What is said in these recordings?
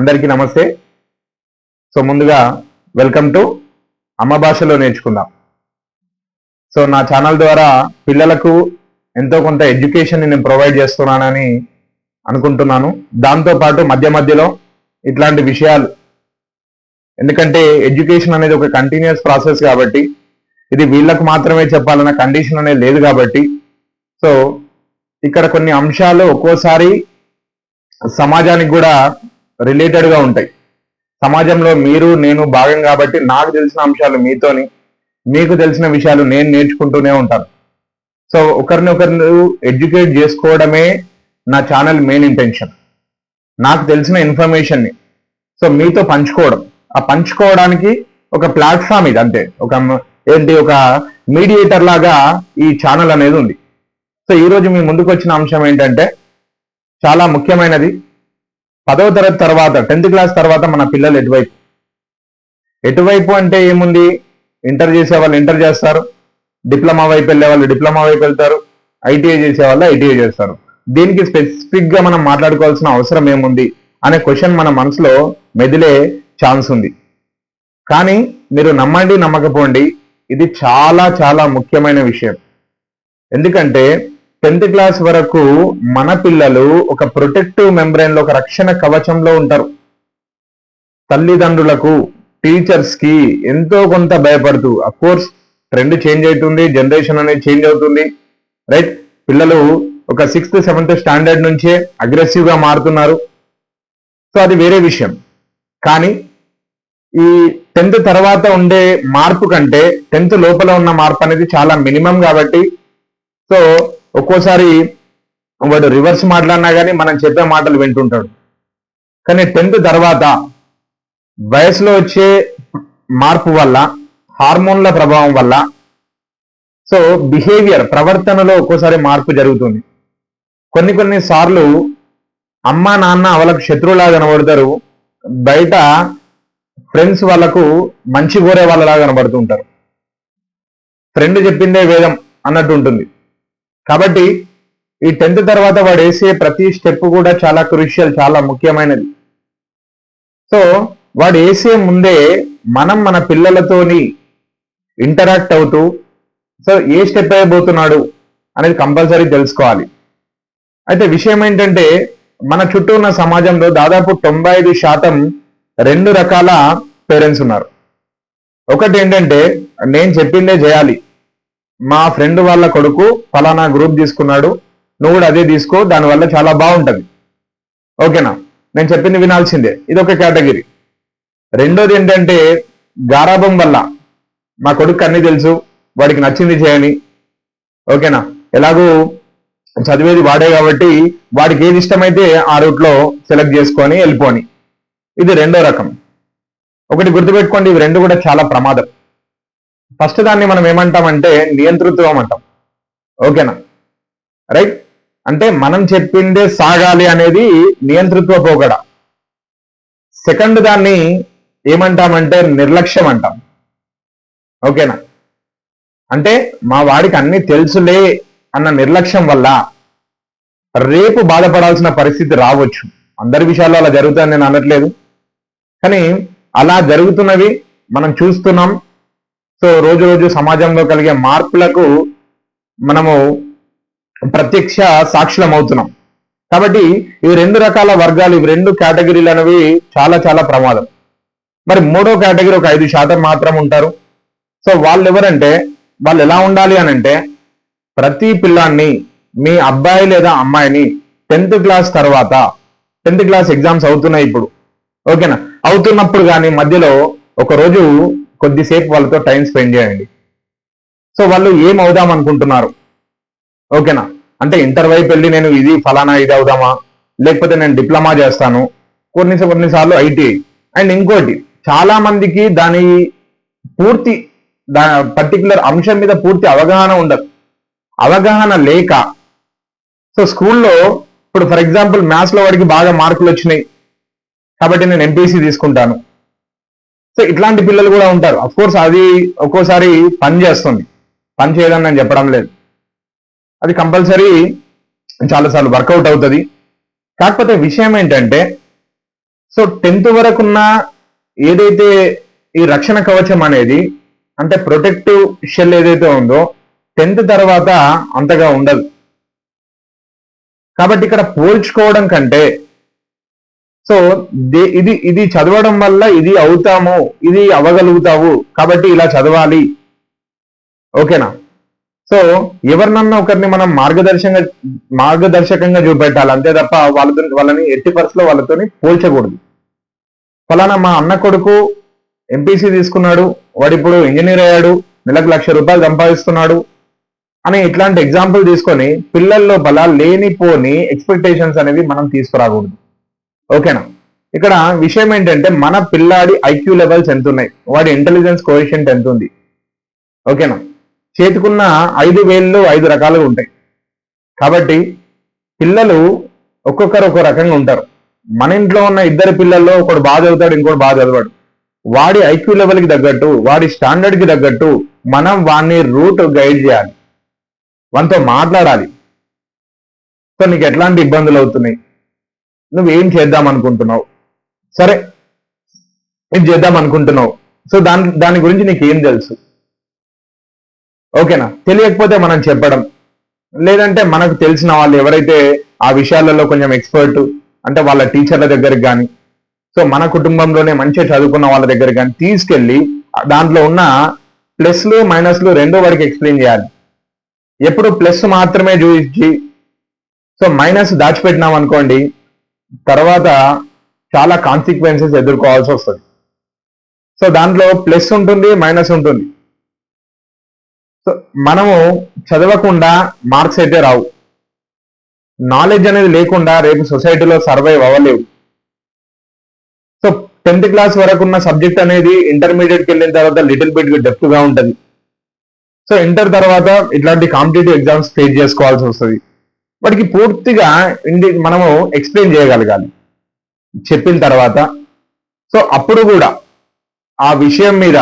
అందరికీ నమస్తే. సో ముందుగా వెల్కమ్ టు అమ్మ భాషలో నేర్చుకుందాం. సో నా ఛానల్ ద్వారా పిల్లలకు ఎంతో కొంత ఎడ్యుకేషన్ నేను ప్రొవైడ్ చేస్తున్నానని అనుకుంటున్నాను. దాంతో పాటు మధ్య మధ్యలో ఇట్లాంటి విషయాలు ఎందుకంటే ఎడ్యుకేషన్ అనేది ఒక కంటిన్యూస్ ప్రాసెస్ కాబట్టి ఇది వీళ్ళకు మాత్రమే చెప్పాలన్న కండిషన్ అనేది లేదు కాబట్టి. సో ఇక్కడ కొన్ని అంశాలు ఒక్కోసారి సమాజానికి కూడా రిలేటెడ్గా ఉంటాయి. సమాజంలో మీరు నేను భాగం కాబట్టి నాకు తెలిసిన అంశాలు మీతోని మీకు తెలిసిన విషయాలు నేను నేర్చుకుంటూనే ఉంటాను. సో ఒకరిని ఒకరిని ఎడ్యుకేట్ చేసుకోవడమే నా ఛానల్ మెయిన్ ఇంటెన్షన్ నాకు తెలిసిన ఇన్ఫర్మేషన్ని సో మీతో పంచుకోవడం. ఆ పంచుకోవడానికి ఒక ప్లాట్ఫామ్ ఇది అంతే. ఒక ఏంటి ఒక మీడియేటర్ లాగా ఈ ఛానల్ అనేది ఉంది. సో ఈరోజు మీ ముందుకు వచ్చిన అంశం ఏంటంటే చాలా ముఖ్యమైనది. పదవ తరగతి తర్వాత టెన్త్ క్లాస్ తర్వాత మన పిల్లలు ఎటువైపు? ఎటువైపు అంటే ఏముంది? ఇంటర్ చేసే వాళ్ళు ఇంటర్ చేస్తారు. డిప్లొమా వైపు వెళ్ళే వాళ్ళు డిప్లొమా వైపు వెళ్తారు. ఐటీఐ చేసే వాళ్ళు ఐటీఐ చేస్తారు. దీనికి స్పెసిఫిక్గా మనం మాట్లాడుకోవాల్సిన అవసరం ఏముంది? అనే క్వశ్చన్ మన మనసులో మెదిలే ఛాన్స్ ఉంది. కానీ మీరు నమ్మండి నమ్మకపోండి ఇది చాలా చాలా ముఖ్యమైన విషయం. ఎందుకంటే టెన్త్ క్లాస్ వరకు మన పిల్లలు ఒక ప్రొటెక్టివ్ మెంబ్రెయిన్లో ఒక రక్షణ కవచంలో ఉంటారు. తల్లిదండ్రులకు టీచర్స్కి ఎంతో కొంత భయపడుతూ అఫ్ కోర్స్ ట్రెండ్ చేంజ్ అవుతుంది జనరేషన్ అనేది చేంజ్ అవుతుంది. రైట్? పిల్లలు ఒక సిక్స్త్ సెవెంత్ స్టాండర్డ్ నుంచే అగ్రెసివ్గా మారుతున్నారు. సో అది వేరే విషయం. కానీ ఈ టెన్త్ తర్వాత ఉండే మార్పు కంటే టెన్త్ లోపల ఉన్న మార్పు అనేది చాలా మినిమం కాబట్టి సో ఒక్కోసారి వాడు రివర్స్ మాట్లాడినా కానీ మనం చెప్పే మాటలు వింటుంటాడు. కానీ టెన్త్ తర్వాత వయసులో వచ్చే మార్పు వల్ల హార్మోన్ల ప్రభావం వల్ల సో బిహేవియర్ ప్రవర్తనలో ఒక్కోసారి మార్పు జరుగుతుంది. కొన్ని కొన్ని సార్లు అమ్మ నాన్న వాళ్ళకు శత్రువులా కనబడతారు. బయట ఫ్రెండ్స్ వాళ్ళకు మంచి కోరే వాళ్ళలా కనబడుతుంటారు. ఫ్రెండ్ చెప్పిందే వేదం అన్నట్టు ఉంటుంది. కాబట్టి ఈ టెన్త్ తర్వాత వాడు వేసే ప్రతి స్టెప్ కూడా చాలా క్రూషియల్ చాలా ముఖ్యమైనది. సో వాడు వేసే ముందే మనం మన పిల్లలతోని ఇంటరాక్ట్ అవుతూ సో ఏ స్టెప్ అయిపోతున్నాడు అనేది కంపల్సరీ తెలుసుకోవాలి. అయితే విషయం ఏంటంటే మన చుట్టూ ఉన్న సమాజంలో దాదాపు తొంభై ఐదు శాతం రెండు రకాల పేరెంట్స్ ఉన్నారు. ఒకటి ఏంటంటే నేను చెప్పిందే చేయాలి మా ఫ్రెండ్ వాళ్ళ కొడుకు ఫలానా గ్రూప్ తీసుకున్నాడు. నువ్వు కూడా అదే తీసుకో దానివల్ల చాలా బాగుంటుంది. ఓకేనా? నేను చెప్పింది వినాల్సిందే. ఇది ఒక కేటగిరీ. రెండోది ఏంటంటే గారాభం వల్ల మా కొడుకు అన్ని తెలుసు వాడికి నచ్చింది చేయని. ఓకేనా? ఎలాగూ చదివేది వాడే కాబట్టి వాడికి ఏది ఇష్టమైతే ఆ రూట్లో సెలెక్ట్ చేసుకొని వెళ్ళిపోని. ఇది రెండో రకం. ఒకటి గుర్తుపెట్టుకోండి ఇవి రెండు కూడా చాలా ప్రమాదం. ఫస్ట్ దాన్ని మనం ఏమంటామంటే నియంతృత్వం అంటాం. ఓకేనా? రైట్ అంటే మనం చెప్పిందే సాగాలి అనేది నియంతృత్వ పోకడ సెకండ్ దాన్ని ఏమంటామంటే నిర్లక్ష్యం అంటాం. ఓకేనా? అంటే మా వాడికి అన్ని తెలుసులే అన్న నిర్లక్ష్యం వల్ల రేపు బాధపడాల్సిన పరిస్థితి రావచ్చు. అందరి విషయాల్లో అలా జరుగుతుందని నేను అనట్లేదు. కానీ అలా జరుగుతున్నవి మనం చూస్తున్నాం. సో రోజు రోజు సమాజంలో కలిగే మార్పులకు మనము ప్రత్యక్ష సాక్షులం అవుతున్నాం కాబట్టి ఇవి రెండు రకాల వర్గాలు ఇవి రెండు కేటగిరీలు అనేవి చాలా చాలా ప్రమాదం. మరి మూడో కేటగిరీ ఒక ఐదు శాతం మాత్రం ఉంటారు. సో వాళ్ళు ఎవరంటే వాళ్ళు ఎలా ఉండాలి అని అంటే ప్రతి పిల్లాన్ని మీ అబ్బాయి లేదా అమ్మాయిని టెన్త్ క్లాస్ తర్వాత టెన్త్ క్లాస్ ఎగ్జామ్స్ అవుతున్నాయి ఇప్పుడు. ఓకేనా? అవుతున్నప్పుడు కానీ మధ్యలో ఒక రోజు కొద్దిసేపు వాళ్ళతో టైం స్పెండ్ చేయండి. సో వాళ్ళు ఏం అవుదాం అనుకుంటున్నారు? ఓకేనా? అంటే ఇంటర్ వైపు వెళ్ళి నేను ఇది ఫలానా ఇది అవుదామా? లేకపోతే నేను డిప్లొమా చేస్తాను. కొన్ని కొన్నిసార్లు ఐటీఐ అండ్ ఇంకోటి చాలా మందికి దాని పూర్తి దా పర్టికులర్ అంశం మీద పూర్తి అవగాహన ఉండదు. అవగాహన లేక. సో స్కూల్లో ఇప్పుడు ఫర్ ఎగ్జాంపుల్ మ్యాథ్స్లో వాడికి బాగా మార్కులు వచ్చినాయి. కాబట్టి నేను ఎంపీసీ తీసుకుంటాను. సో ఇట్లాంటి పిల్లలు కూడా ఉంటారు. అఫ్ కోర్స్ అది ఒక్కోసారి పని చేస్తుంది. పని చేయదని నేను చెప్పడం లేదు. అది కంపల్సరీ చాలాసార్లు వర్కౌట్ అవుతుంది. కాకపోతే విషయం ఏంటంటే సో టెన్త్ వరకున్న ఏదైతే ఈ రక్షణ కవచం అనేది అంటే ప్రొటెక్టివ్ షెల్ ఏదైతే ఉందో టెన్త్ తర్వాత అంతగా ఉండదు. కాబట్టి ఇక్కడ పోల్చుకోవడం కంటే సో దే- ఇది ఇది చదవడం వల్ల ఇది అవుతాము ఇది అవ్వగలుగుతావు కాబట్టి ఇలా చదవాలి. ఓకేనా? సో ఎవరినన్నా ఒకరిని మనం మార్గదర్శకంగా మార్గదర్శకంగా చూపెట్టాలి. అంతే తప్ప వాళ్ళతో వాళ్ళని ఎట్టి పరిస్థితిలో వాళ్ళతోని పోల్చకూడదు. ఫలానా మా అన్న కొడుకు ఎంపీసీ తీసుకున్నాడు వాడు ఇప్పుడు ఇంజనీర్ అయ్యాడు నెలకు లక్ష రూపాయలు సంపాదిస్తున్నాడు అని ఇట్లాంటి ఎగ్జాంపుల్ తీసుకొని పిల్లల్లో బల లేనిపోని ఎక్స్పెక్టేషన్స్ అనేవి మనం తీసుకురాకూడదు. ఓకేనా? ఇక్కడ విషయం ఏంటంటే మన పిల్లాడి ఐక్యూ లెవెల్స్ ఎంత ఉన్నాయి వాడి ఇంటెలిజెన్స్ కోఎషియంట్ ఎంత ఉంది ఓకేనా? చేతికున్న ఐదు వేళ్ళు ఐదు రకాలుగా ఉంటాయి. కాబట్టి పిల్లలు ఒక్కొక్కరు ఒక్కో రకంగా ఉంటారు. మన ఇంట్లో ఉన్న ఇద్దరు పిల్లల్లో ఒకడు బాగా చదువుతాడు ఇంకోటి బాగా చదవాడు. వాడి ఐక్యూ లెవెల్కి తగ్గట్టు వాడి స్టాండర్డ్కి తగ్గట్టు మనం వాడిని రూట్ గైడ్ చేయాలి. వానితో మాట్లాడాలి. సో నీకు ఎట్లాంటి ఇబ్బందులు అవుతున్నాయి? నువ్వేం చేద్దాం అనుకుంటున్నావు సరే ఇది చేద్దాం అనుకుంటున్నావు సో దాని దాని గురించి నీకు ఏం తెలుసు? ఓకేనా? తెలియకపోతే మనం చెప్పడం. లేదంటే మనకు తెలిసిన వాళ్ళు ఎవరైతే ఆ విషయాలలో కొంచెం ఎక్స్పర్ట్ అంటే వాళ్ళ టీచర్ల దగ్గరికి కానీ సో మన కుటుంబంలోనే మంచిగా చదువుకున్న వాళ్ళ దగ్గర కానీ తీసుకెళ్ళి దాంట్లో ఉన్న ప్లస్లు మైనస్లు రెండో వాడికి ఎక్స్ప్లెయిన్ చేయాలి. ఎప్పుడు ప్లస్ మాత్రమే చూపించి సో మైనస్ దాచిపెట్టినాం అనుకోండి తర్వాత చాలా కాన్సిక్వెన్సెస్ ఎదుర్కోవాల్సి వస్తుంది. సో దాంట్లో ప్లస్ ఉంటుంది మైనస్ ఉంటుంది. సో మనము చదవకుండా మార్క్స్ అయితే రావు. నాలెడ్జ్ అనేది లేకుండా రేపు సొసైటీలో సర్వైవ్ అవ్వలేవు. సో టెన్త్ క్లాస్ వరకు ఉన్న సబ్జెక్ట్ అనేది ఇంటర్మీడియట్కి వెళ్ళిన తర్వాత లిటిల్ బిట్ డెప్త్గా ఉంటుంది. సో ఇంటర్ తర్వాత ఇట్లాంటి కాంపిటేటివ్ ఎగ్జామ్స్ ఫేస్ చేసుకోవాల్సి వస్తుంది. వాటికి పూర్తిగా ఇండి మనము ఎక్స్ప్లెయిన్ చేయగలగాలి. చెప్పిన తర్వాత. సో అప్పుడు కూడా ఆ విషయం మీద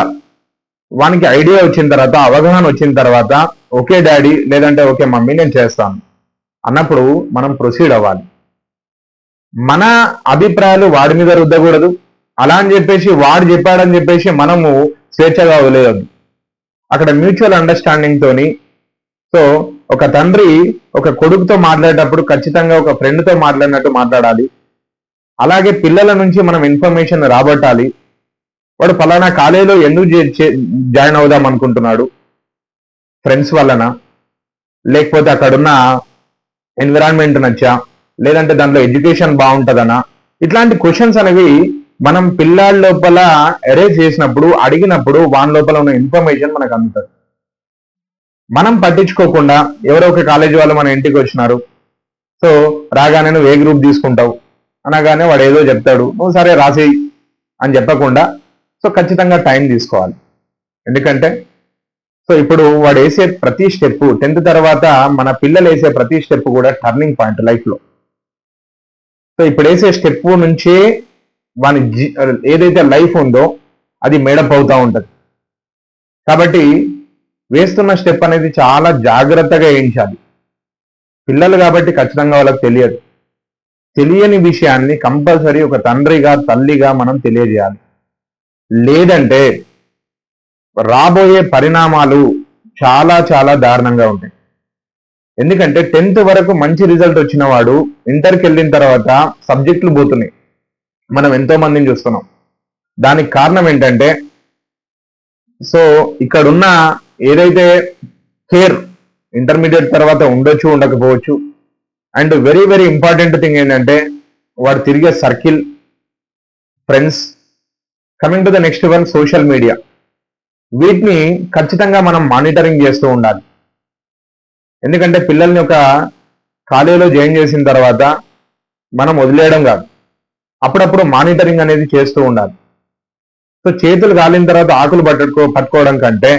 వానికి ఐడియా వచ్చిన తర్వాత అవగాహన వచ్చిన తర్వాత ఓకే డాడీ లేదంటే ఓకే మమ్మీ నేను చేస్తాను. అన్నప్పుడు మనం ప్రొసీడ్ అవ్వాలి. మన అభిప్రాయాలు వాడి మీద రుద్దకూడదు. అలా అని చెప్పేసి వాడు చెప్పాడని చెప్పేసి మనము స్వేచ్ఛగా వదిలేయద్దు. అక్కడ మ్యూచువల్ అండర్స్టాండింగ్ తోని సో ఒక తండ్రి ఒక కొడుకుతో మాట్లాడేటప్పుడు ఖచ్చితంగా ఒక ఫ్రెండ్తో మాట్లాడినట్టు మాట్లాడాలి. అలాగే పిల్లల నుంచి మనం ఇన్ఫర్మేషన్ రాబట్టాలి. వాడు ఫలానా కాలేజీలో ఎందుకు చే- జాయిన్ అవుదాం అనుకుంటున్నాడు? ఫ్రెండ్స్ వలన లేకపోతే అక్కడున్న ఎన్విరాన్మెంట్ నచ్చా? లేదంటే దాంట్లో ఎడ్యుకేషన్ బాగుంటుందనా? ఇట్లాంటి క్వశ్చన్స్ అనేవి మనం పిల్లాడి లోపల అరేంజ్ చేసినప్పుడు అడిగినప్పుడు వాని లోపల ఉన్న ఇన్ఫర్మేషన్ మనకు అందుతుంది మనం పట్టించుకోకుండా ఎవరో ఒక కాలేజీ వాళ్ళు మన ఇంటికి వచ్చినారు. సో రాగానే నువ్వు ఏ గ్రూప్ తీసుకుంటావు? అనగానే వాడు ఏదో చెప్తాడు. నువ్వు సరే రాసేయి అని చెప్పకుండా సో ఖచ్చితంగా టైం తీసుకోవాలి. ఎందుకంటే సో ఇప్పుడు వాడు వేసే ప్రతి స్టెప్ టెన్త్ తర్వాత మన పిల్లలు వేసే ప్రతి స్టెప్ కూడా టర్నింగ్ పాయింట్ లైఫ్లో సో ఇప్పుడు వేసే స్టెప్ నుంచే వాని ఏదైతే లైఫ్ ఉందో అది మేడప్ అవుతూ ఉంటుంది. కాబట్టి వేస్తున్న స్టెప్ అనేది చాలా జాగ్రత్తగా వేయించాలి. పిల్లలు కాబట్టి ఖచ్చితంగా వాళ్ళకి తెలియదు. తెలియని విషయాన్ని కంపల్సరీ ఒక తండ్రిగా తల్లిగా మనం తెలియజేయాలి. లేదంటే రాబోయే పరిణామాలు చాలా చాలా దారుణంగా ఉంటాయి. ఎందుకంటే టెన్త్ వరకు మంచి రిజల్ట్ వచ్చిన వాడు ఇంటర్కి వెళ్ళిన తర్వాత సబ్జెక్టులు పోతున్నాయి. మనం ఎంతో మందిని చూస్తున్నాం. దానికి కారణం ఏంటంటే సో ఇక్కడున్న ఏదైతే కేర్ ఇంటర్మీడియట్ తర్వాత ఉండొచ్చు ఉండకపోవచ్చు and very very important thing ఏంటంటే వాడు తిరిగే circle friends coming to the next one social media వీటిని ఖచ్చితంగా మనం మానిటరింగ్ చేస్తూ ఉండాలి. ఎందుకంటే పిల్లల్ని ఒక కాలేజీలో జాయిన్ చేసిన తర్వాత మనం వదిలేయడం కాదు. అప్పుడప్పుడు మానిటరింగ్ అనేది చేస్తూ ఉండాలి. సో చేతులు కాలిన తర్వాత ఆకులు పట్టుకో పట్టుకోవడం కంటే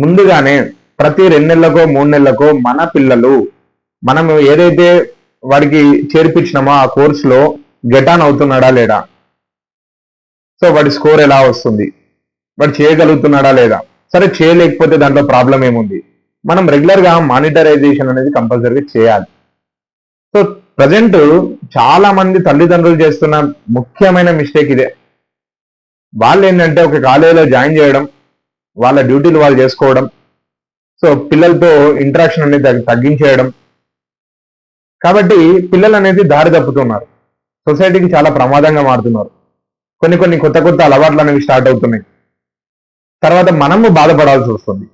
ముందుగానే ప్రతి రెండు నెలలకో మూడు నెలలకో మన పిల్లలు మనం ఏదైతే వాడికి చేర్పించినామో ఆ కోర్సులో గెటాన్ అవుతున్నాడా లేడా సో వాడి స్కోర్ ఎలా వస్తుంది? వాడు చేయగలుగుతున్నాడా లేదా? సరే చేయలేకపోతే దాంట్లో ప్రాబ్లం ఏముంది? మనం రెగ్యులర్గా మానిటరైజేషన్ అనేది కంపల్సరీగా చేయాలి. సో ప్రజెంట్ చాలా మంది తల్లిదండ్రులు చేస్తున్న ముఖ్యమైన మిస్టేక్ ఇదే. వాళ్ళు ఏంటంటే ఒక కాలేజీలో జాయిన్ చేయడం వాళ్ళ డ్యూటీలు వాళ్ళు చేసుకోవడం. సో పిల్లలతో ఇంటరాక్షన్ అనేది తగ్గించేయడం. కాబట్టి పిల్లలు అనేది దారి తప్పుతున్నారు. సొసైటీకి చాలా ప్రమాదంగా మారుతున్నారు. కొన్ని కొన్ని కొత్త కొత్త అలవాట్లు అనేవి స్టార్ట్ అవుతున్నాయి. తర్వాత మనము బాధపడాల్సి వస్తుంది.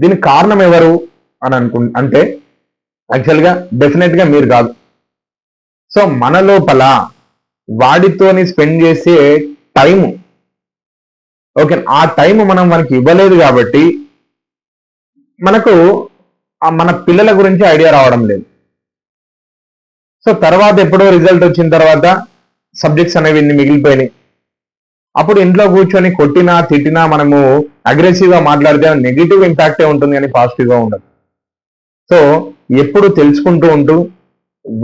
దీనికి కారణం ఎవరు అని అనుకు అంటే యాక్చువల్గా డెఫినెట్గా మీరు కాదు. సో మన లోపల వాడితోని స్పెండ్ చేసే టైం ఓకే ఆ టైం మనం మనకి ఇవ్వలేదు కాబట్టి మనకు మన పిల్లల గురించి ఐడియా రావడం లేదు. సో తర్వాత ఎప్పుడో రిజల్ట్ వచ్చిన తర్వాత సబ్జెక్ట్స్ అనేవి ఇన్ని మిగిలిపోయినాయి. అప్పుడు ఇంట్లో కూర్చొని కొట్టినా తిట్టినా మనము అగ్రెసివ్గా మాట్లాడితే నెగిటివ్ ఇంపాక్టే ఉంటుంది కానీ పాజిటివ్గా ఉండదు. సో ఎప్పుడు తెలుసుకుంటూ ఉంటూ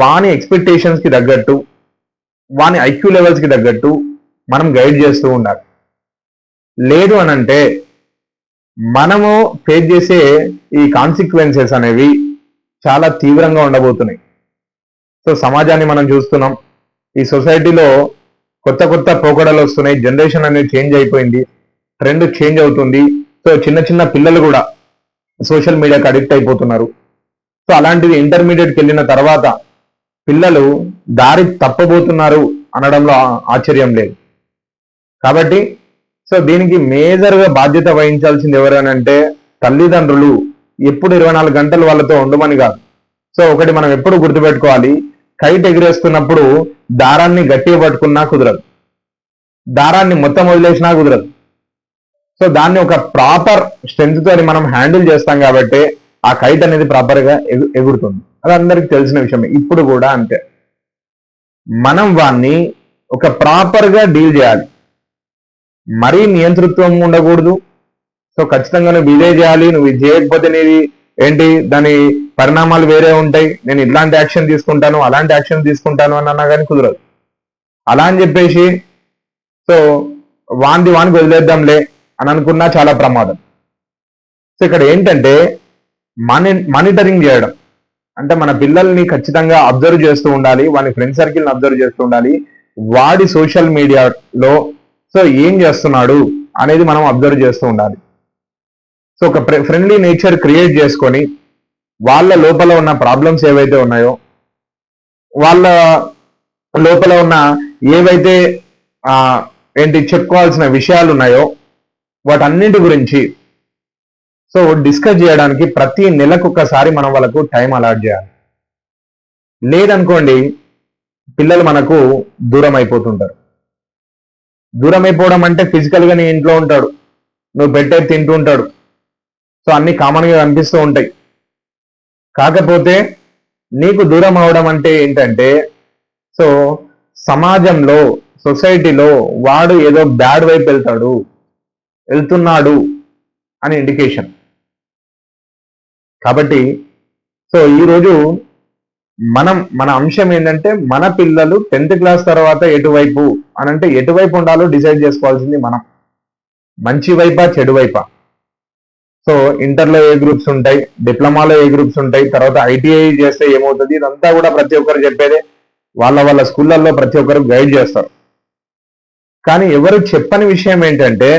వాని ఎక్స్పెక్టేషన్స్కి తగ్గట్టు వాని ఐక్యూ లెవెల్స్కి తగ్గట్టు మనం గైడ్ చేస్తూ ఉండాలి. లేదు అని అంటే మనము ఫేస్ చేసే ఈ కాన్సిక్వెన్సెస్ అనేవి చాలా తీవ్రంగా ఉండబోతున్నాయి. సో సమాజాన్ని మనం చూస్తున్నాం. ఈ సొసైటీలో కొత్త కొత్త పోకడలు వస్తున్నాయి. జనరేషన్ అనేది చేంజ్ అయిపోయింది. ట్రెండ్ చేంజ్ అవుతుంది. సో చిన్న చిన్న పిల్లలు కూడా సోషల్ మీడియాకి అడిక్ట్ అయిపోతున్నారు. సో అలాంటిది ఇంటర్మీడియట్కి వెళ్ళిన తర్వాత పిల్లలు దారి తప్పబోతున్నారు అనడంలో ఆశ్చర్యం లేదు. కాబట్టి సో దీనికి మేజర్గా బాధ్యత వహించాల్సింది ఎవరనంటే తల్లిదండ్రులు. ఎప్పుడు ఇరవై నాలుగు గంటలు వాళ్ళతో ఉండమని కాదు. సో ఒకటి మనం ఎప్పుడు గుర్తుపెట్టుకోవాలి. కైట్ ఎగిరేస్తున్నప్పుడు దారాన్ని గట్టిగా పట్టుకున్నా కుదరదు. దారాన్ని మొత్తం వదిలేసినా కుదరదు. సో దాన్ని ఒక ప్రాపర్ స్ట్రెంత్ తోని మనం హ్యాండిల్ చేస్తాం కాబట్టి ఆ కైట్ అనేది ప్రాపర్గా ఎగు- ఎగురుతుంది. అది అందరికి తెలిసిన విషయమే. ఇప్పుడు కూడా అంతే. మనం వాన్ని ఒక ప్రాపర్గా డీల్ చేయాలి. మరీ నియంతృత్వం ఉండకూడదు. సో ఖచ్చితంగా నువ్వు ఇదే చేయాలి. నువ్వు ఇది చేయకపోతే నీది ఏంటి? దాని పరిణామాలు వేరే ఉంటాయి. నేను ఇలాంటి యాక్షన్ తీసుకుంటాను అలాంటి యాక్షన్ తీసుకుంటాను అని అన్నా కానీ కుదరదు. అలా అని చెప్పేసి సో వాంది వానికి వదిలేద్దాంలే అని అనుకున్నా చాలా ప్రమాదం. సో ఇక్కడ ఏంటంటే మాని మానిటరింగ్ చేయడం. అంటే మన పిల్లల్ని ఖచ్చితంగా అబ్జర్వ్ చేస్తూ ఉండాలి. వాని ఫ్రెండ్ సర్కిల్ని అబ్జర్వ్ చేస్తూ ఉండాలి. వాడి సోషల్ మీడియాలో సో ఏం చేస్తున్నాడు అనేది మనం అబ్జర్వ్ చేస్తూ ఉండాలి. సో ఒక ఫ్రెండ్లీ నేచర్ క్రియేట్ చేసుకొని వాళ్ళ లోపల ఉన్న ప్రాబ్లమ్స్ ఏవైతే ఉన్నాయో వాళ్ళ లోపల ఉన్న ఏవైతే ఏంటి చెప్పుకోవాల్సిన విషయాలు ఉన్నాయో వాటన్నింటి గురించి సో డిస్కస్ చేయడానికి ప్రతి నెలకు ఒకసారి మనం వాళ్ళకు టైం అలాట్ చేయాలి. లేదనుకోండి పిల్లలు మనకు దూరం అయిపోతుంటారు. దూరం అయిపోవడం అంటే ఫిజికల్గా నీ ఇంట్లో ఉంటాడు. నువ్వు పెట్టేది తింటూ ఉంటాడు. సో అన్ని కామన్గా కనిపిస్తూ ఉంటాయి. కాకపోతే నీకు దూరం అవడం అంటే ఏంటంటే సో సమాజంలో సొసైటీలో వాడు ఏదో బ్యాడ్ వైపు వెళ్తాడు వెళ్తున్నాడు అని ఇండికేషన్ కాబట్టి సో ఈరోజు మనం మన అంశం ఏంటంటే మన పిల్లలు టెన్త్ క్లాస్ తర్వాత ఎటువైపు అని అంటే ఎటువైపు ఉండాలో డిసైడ్ చేసుకోవాల్సింది మనం. మంచి వైపా చెడు వైపా? సో ఇంటర్లో ఏ గ్రూప్స్ ఉంటాయి డిప్లొమాలో ఏ గ్రూప్స్ ఉంటాయి తర్వాత ఐటీఐ చేస్తే ఏమవుతుంది? ఇదంతా కూడా ప్రతి ఒక్కరు చెప్పేదే. వాళ్ళ వాళ్ళ స్కూళ్ళల్లో ప్రతి ఒక్కరు గైడ్ చేస్తారు. కానీ ఎవరు చెప్పని విషయం ఏంటంటే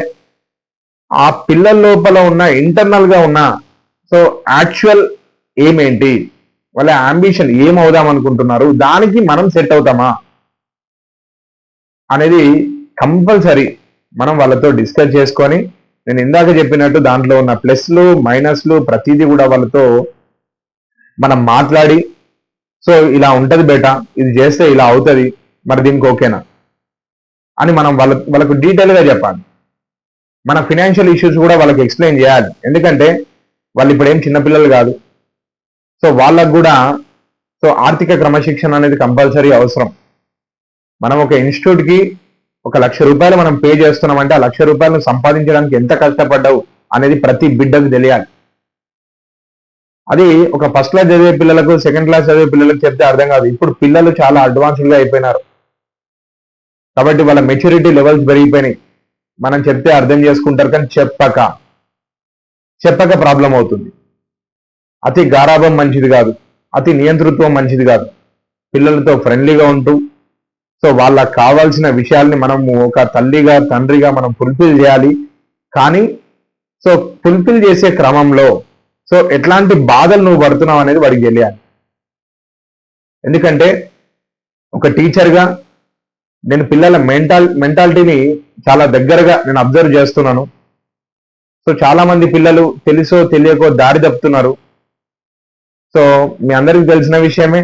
ఆ పిల్లల లోపల ఉన్న ఇంటర్నల్గా ఉన్న సో యాక్చువల్ ఏమేంటి? వాళ్ళ అంబిషన్ ఏం అవుదాం అనుకుంటున్నారు? దానికి మనం సెట్ అవుతామా? అనేది కంపల్సరీ మనం వాళ్ళతో డిస్కస్ చేసుకొని నేను ఇందాక చెప్పినట్టు దాంట్లో ఉన్న ప్లస్లు మైనస్లు ప్రతిదీ కూడా వాళ్ళతో మనం మాట్లాడి సో ఇలా ఉంటుంది బేటా ఇది చేస్తే ఇలా అవుతుంది మరి దీనికి ఓకేనా? అని మనం వాళ్ళ వాళ్ళకు డీటెయిల్గా చెప్పాలి. మన ఫినాన్షియల్ ఇష్యూస్ కూడా వాళ్ళకి ఎక్స్ప్లెయిన్ చేయాలి. ఎందుకంటే వాళ్ళు ఇప్పుడు ఏం చిన్నపిల్లలు కాదు. సో వాళ్ళకు కూడా సో ఆర్థిక క్రమశిక్షణ అనేది కంపల్సరీ అవసరం. మనం ఒక ఇన్స్టిట్యూట్కి ఒక లక్ష రూపాయలు మనం పే చేస్తున్నామంటే ఆ లక్ష రూపాయలను సంపాదించడానికి ఎంత కష్టపడ్డావు అనేది ప్రతి బిడ్డకు తెలియాలి. అది ఒక ఫస్ట్ క్లాస్ చదివే పిల్లలకు సెకండ్ క్లాస్ చదివే పిల్లలకు చెప్తే అర్థం కాదు. ఇప్పుడు పిల్లలు చాలా అడ్వాన్స్డ్గా అయిపోయినారు. కాబట్టి వాళ్ళ మెచ్యూరిటీ లెవెల్స్ పెరిగిపోయినాయి. మనం చెప్తే అర్థం చేసుకుంటారు కానీ చెప్పక చెప్పక ప్రాబ్లం అవుతుంది. అతి గారాభం మంచిది కాదు. అతి నియంతృత్వం మంచిది కాదు. పిల్లలతో ఫ్రెండ్లీగా ఉంటూ సో వాళ్ళకి కావాల్సిన విషయాల్ని మనము ఒక తల్లిగా తండ్రిగా మనం ఫుల్ఫిల్ చేయాలి. కానీ సో ఫుల్ఫిల్ చేసే క్రమంలో సో ఎట్లాంటి బాధలు నువ్వు పడుతున్నావు అనేది వాడికి తెలియాలి. ఎందుకంటే ఒక టీచర్గా నేను పిల్లల మెంటాల్ మెంటాలిటీని చాలా దగ్గరగా నేను అబ్జర్వ్ చేస్తున్నాను. సో చాలా మంది పిల్లలు తెలుసో తెలియకో దారి తప్పుతున్నారు. సో మీ అందరికీ తెలిసిన విషయమే.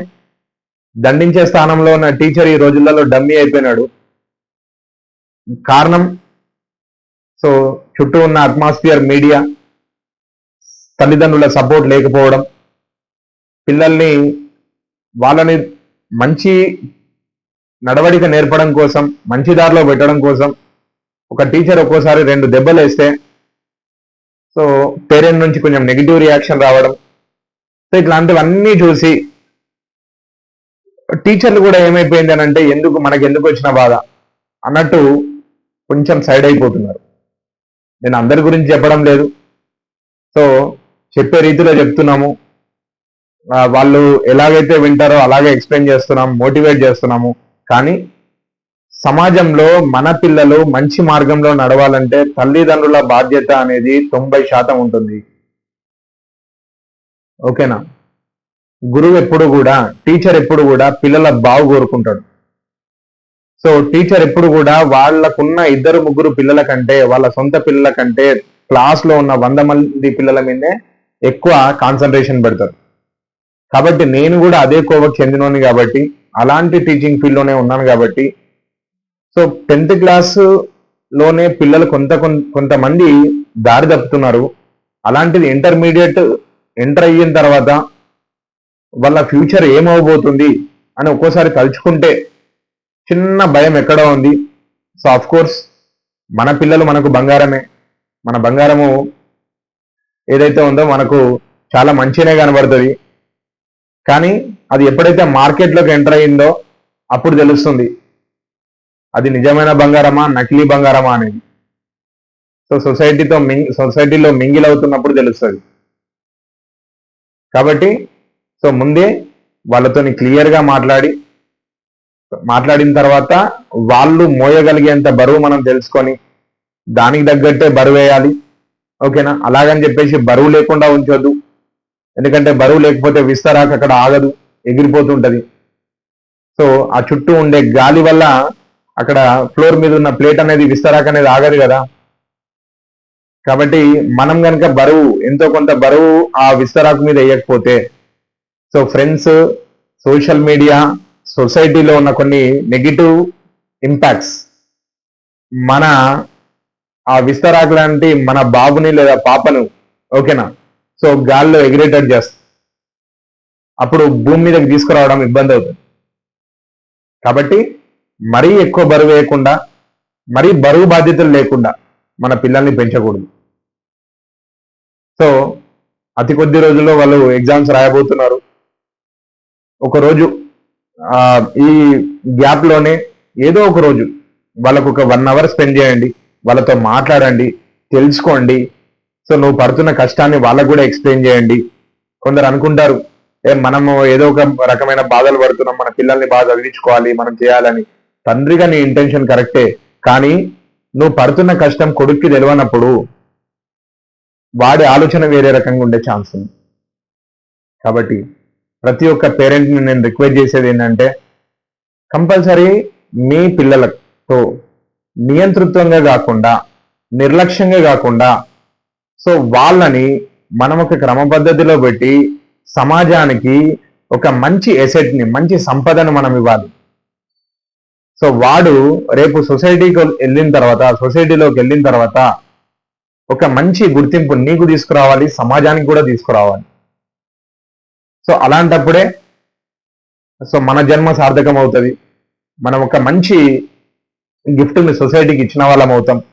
దండించే స్థానంలో ఉన్న టీచర్ ఈ రోజులలో డమ్మీ అయిపోయినాడు. కారణం? సో చుట్టూ ఉన్న అట్మాస్ఫియర్ మీడియా తల్లిదండ్రుల సపోర్ట్ లేకపోవడం పిల్లల్ని వాళ్ళని మంచి నడవడిక నేర్పడం కోసం మంచి దారిలో పెట్టడం కోసం ఒక టీచర్ ఒక్కోసారి రెండు దెబ్బలు వేస్తే సో పేరెంట్ నుంచి కొంచెం నెగిటివ్ రియాక్షన్ రావడం సో ఇట్లాంటివన్నీ చూసి టీచర్లు కూడా ఏమైపోయింది అని అంటే ఎందుకు మనకి ఎందుకు వచ్చిన బాధ అన్నట్టు కొంచెం సైడ్ అయిపోతున్నారు. నేను అందరి గురించి చెప్పడం లేదు. సో చెప్పే రీతిలో చెప్తున్నాము. వాళ్ళు ఎలాగైతే వింటారో అలాగే ఎక్స్ప్లెయిన్ చేస్తున్నాం మోటివేట్ చేస్తున్నాము. కానీ సమాజంలో మన పిల్లలు మంచి మార్గంలో నడవాలంటే తల్లిదండ్రుల బాధ్యత అనేది తొంభై శాతం ఉంటుంది. ఓకేనా? గురువు ఎప్పుడు కూడా టీచర్ ఎప్పుడు కూడా పిల్లల బాగు కోరుకుంటాడు. సో టీచర్ ఎప్పుడు కూడా వాళ్ళకున్న ఇద్దరు ముగ్గురు పిల్లల కంటే వాళ్ళ సొంత పిల్లల కంటే క్లాస్లో ఉన్న వంద మంది పిల్లల మీదే ఎక్కువ కాన్సన్ట్రేషన్ పెడతారు. కాబట్టి నేను కూడా అదే కోవకు చెందినోని కాబట్టి అలాంటి టీచింగ్ ఫీల్డ్లోనే ఉన్నాను కాబట్టి సో టెన్త్ క్లాస్లోనే పిల్లలు కొంత కొంతమంది దారి తప్పుతున్నారు. అలాంటిది ఇంటర్మీడియట్ ఎంటర్ అయిన తర్వాత వాళ్ళ ఫ్యూచర్ ఏమవబోతుంది అని ఒక్కోసారి తలుచుకుంటే చిన్న భయం ఎక్కడ ఉంది. సో ఆఫ్ కోర్స్ మన పిల్లలు మనకు బంగారమే. మన బంగారము ఏదైతే ఉందో మనకు చాలా మంచినే కనబడుతుంది. కానీ అది ఎప్పుడైతే మార్కెట్లోకి ఎంటర్ అయిందో అప్పుడు తెలుస్తుంది. అది నిజమైన బంగారమా నకిలీ బంగారమా అనేది. సో సొసైటీతో మింగ్ సొసైటీలో మింగిల్ అవుతున్నప్పుడు తెలుస్తుంది. కాబట్టి సో ముందే వాళ్ళతోని క్లియర్గా మాట్లాడి మాట్లాడిన తర్వాత వాళ్ళు మోయగలిగేంత బరువు మనం తెలుసుకొని దానికి తగ్గట్టే బరువు వేయాలి. ఓకేనా? అలాగని చెప్పేసి బరువు లేకుండా ఉంచొద్దు. ఎందుకంటే బరువు లేకపోతే విస్తరాక అక్కడ ఆగదు ఎగిరిపోతుంటది. సో ఆ చుట్టూ ఉండే గాలి వల్ల అక్కడ ఫ్లోర్ మీద ఉన్న ప్లేట్ అనేది విస్తరాక అనేది ఆగదు కదా. కాబట్టి మనం కనుక బరువు ఎంతో కొంత బరువు ఆ విస్తరాకు మీద వేయకపోతే సో ఫ్రెండ్స్ సోషల్ మీడియా సొసైటీలో ఉన్న కొన్ని నెగిటివ్ ఇంపాక్ట్స్ మన ఆ విస్తరాకు లాంటి మన బాబుని లేదా పాపను ఓకేనా సో గాల్లో ఎగిరేటట్టు చేస్తుంది అప్పుడు భూమి మీదకి తీసుకురావడం ఇబ్బంది అవుతుంది. కాబట్టి మరీ ఎక్కువ బరువు వేయకుండా మరీ బరువు బాధ్యతలు లేకుండా మన పిల్లల్ని పెంచకూడదు. సో అతి కొద్ది రోజుల్లో వాళ్ళు ఎగ్జామ్స్ రాయబోతున్నారు. ఒకరోజు ఈ గ్యాప్లోనే ఏదో ఒక రోజు వాళ్ళకు ఒక వన్ అవర్ స్పెండ్ చేయండి వాళ్ళతో మాట్లాడండి తెలుసుకోండి. సో నువ్వు పడుతున్న కష్టాన్ని వాళ్ళకు కూడా ఎక్స్ప్లెయిన్ చేయండి. కొందరు అనుకుంటారు ఏ మనము ఏదో ఒక రకమైన బాధలు పడుతున్నాం మన పిల్లల్ని బాగా చదివించుకోవాలి మనం చేయాలని. తండ్రిగా నీ ఇంటెన్షన్ కరెక్టే కానీ నువ్వు పడుతున్న కష్టం కొడుక్కి తెలియనప్పుడు వాడి ఆలోచన వేరే రకంగా ఉండే ఛాన్స్ ఉంది. కాబట్టి ప్రతి ఒక్క పేరెంట్ని నేను రిక్వెస్ట్ చేసేది ఏంటంటే కంపల్సరీ మీ పిల్లలతో నియంతృత్వంగా కాకుండా నిర్లక్ష్యంగా కాకుండా సో వాళ్ళని మనం ఒక క్రమ పద్ధతిలో పెట్టి సమాజానికి ఒక మంచి ఎసెట్ని మంచి సంపదను మనం ఇవ్వాలి. సో వాడు రేపు సొసైటీకి వెళ్ళిన తర్వాత సొసైటీలోకి వెళ్ళిన తర్వాత ఒక మంచి గుర్తింపు నీకు తీసుకురావాలి సమాజానికి కూడా తీసుకురావాలి. సో అలాంటప్పుడే సో మన జన్మ సార్థకం అవుతుంది మనం ఒక మంచి గిఫ్ట్ని సొసైటీకి ఇచ్చిన వాళ్ళం అవుతాం.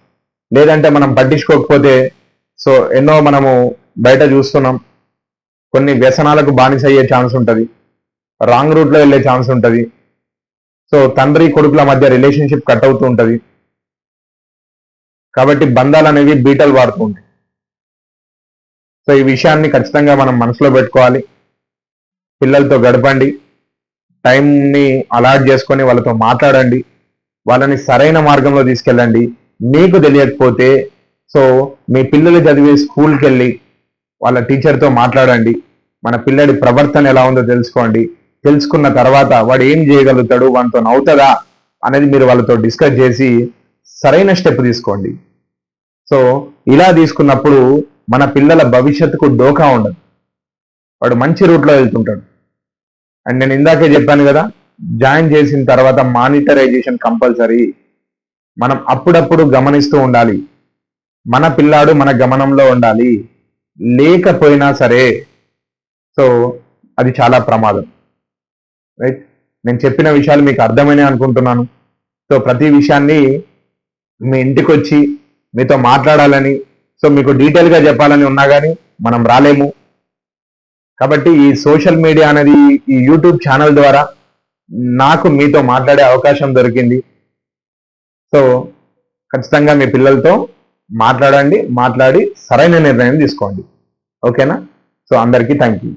లేదంటే మనం పట్టించుకోకపోతే సో ఎన్నో మనము బయట చూస్తున్నాం. కొన్ని వ్యసనాలకు బానిస అయ్యే ఛాన్స్ ఉంటుంది. రాంగ్ రూట్లో వెళ్ళే ఛాన్స్ ఉంటుంది. సో తండ్రి కొడుకుల మధ్య రిలేషన్షిప్ కట్ అవుతూ ఉంటుంది. కాబట్టి బంధాలు అనేవి బీటలు వాడుతూ ఉంటాయి. సో ఈ విషయాన్ని ఖచ్చితంగా మనం మనసులో పెట్టుకోవాలి. పిల్లలతో గడపండి. టైంని అలాట్ చేసుకొని వాళ్ళతో మాట్లాడండి. వాళ్ళని సరైన మార్గంలో తీసుకెళ్ళండి. మీకు తెలియకపోతే సో మీ పిల్లలు చదివే స్కూల్కి వెళ్ళి వాళ్ళ టీచర్తో మాట్లాడండి. మన పిల్లడి ప్రవర్తన ఎలా ఉందో తెలుసుకోండి. తెలుసుకున్న తర్వాత వాడు ఏం చేయగలుగుతాడు వానితో అవుతుందా అనేది మీరు వాళ్ళతో డిస్కస్ చేసి సరైన స్టెప్ తీసుకోండి. సో ఇలా తీసుకున్నప్పుడు మన పిల్లల భవిష్యత్తుకు డోకా ఉండదు. వాడు మంచి రూట్లో వెళ్తుంటాడు. అండ్ నేను ఇందాకే చెప్పాను కదా జాయిన్ చేసిన తర్వాత మానిటరైజేషన్ కంపల్సరీ. మనం అప్పుడప్పుడు గమనిస్తూ ఉండాలి. మన పిల్లాడు మన గమనంలో ఉండాలి. లేకపోయినా సరే. సో అది చాలా ప్రమాదం. రైట్? నేను చెప్పిన విషయాలు మీకు అర్థమైనా అనుకుంటున్నాను. సో ప్రతి విషయాన్ని మీ ఇంటికి వచ్చి మీతో మాట్లాడాలని సో మీకు డీటెయిల్గా చెప్పాలని ఉన్నా కానీ మనం రాలేము. కాబట్టి ఈ సోషల్ మీడియా అనేది ఈ యూట్యూబ్ ఛానల్ ద్వారా నాకు మీతో మాట్లాడే అవకాశం దొరికింది. సో ఖచ్చితంగా మీ పిల్లలతో మాట్లాడండి మాట్లాడి సరైన నిర్ణయం తీసుకోండి. ఓకేనా? సో అందరికీ థ్యాంక్ యూ